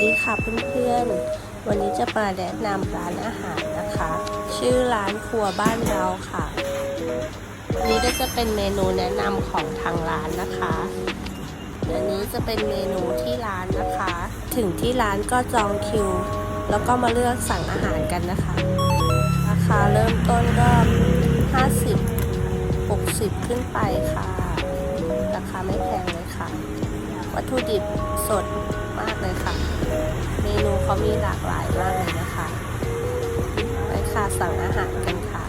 ดีค่ะเพื่อนๆ วันนี้จะมาแนะนำร้านอาหารนะคะ ชื่อร้านครัวบ้านเราค่ะอันนี้ก็จะเป็นเมนูแนะนำของทางร้านนะคะ อันนี้จะเป็นเมนูที่ร้านนะคะ ถึงที่ร้านก็จองคิว แล้วก็มาเลือกสั่งอาหารกันนะคะ ราคาเริ่มต้นก็ 50 60 ขึ้นไปค่ะ ราคาไม่แพงเลยค่ะ วัตถุดิบสด มากเลยค่ะ เมนูเขามีหลากหลายมากเลยนะคะ ไปค่ะสั่งอาหารกันค่ะ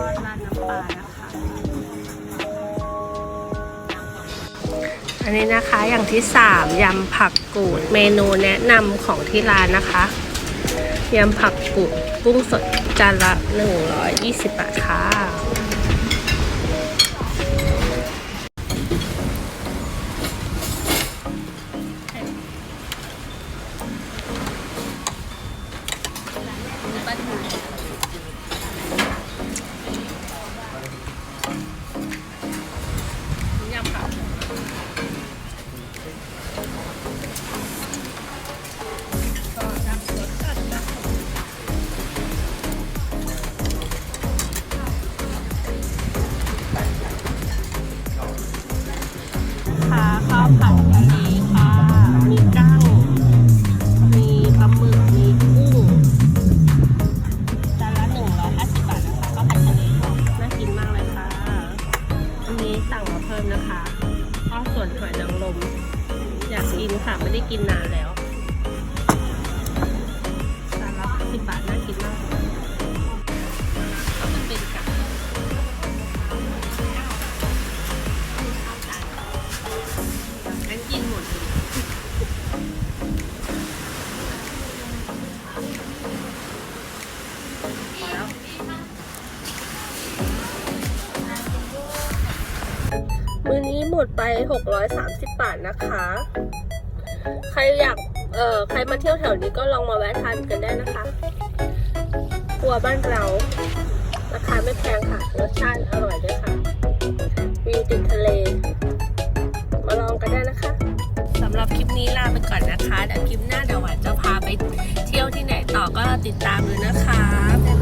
อดราดน้ำปลานะคะ อันนี้นะคะอย่างที่สามยำผักกูดเมนูแนะนำของที่ร้านนะคะยำผักกูดกุ้งสดจานละ 120 บาทค่ะ นะคะข้อส่วนหอยนางรมอยากกินค่ะ ไม่ได้กินนานแล้ว มือนี้หมดไป 630 บาทนะคะ ใครอยาก เอ่อ ใครมาเที่ยวแถวนี้ก็ลองมาแวะทานกันได้นะคะครัวบ้านเรา ราคาไม่แพงค่ะ รสชาติอร่อยด้วยค่ะวิวติดทะเล มาลองกันได้นะคะ สำหรับคลิปนี้ลาไปก่อนนะคะ เดี๋ยวคลิปหน้าเดี๋ยวหวานจะพาไปเที่ยวที่ไหนต่อก็ติดตามดูนะคะบ๊ายบาย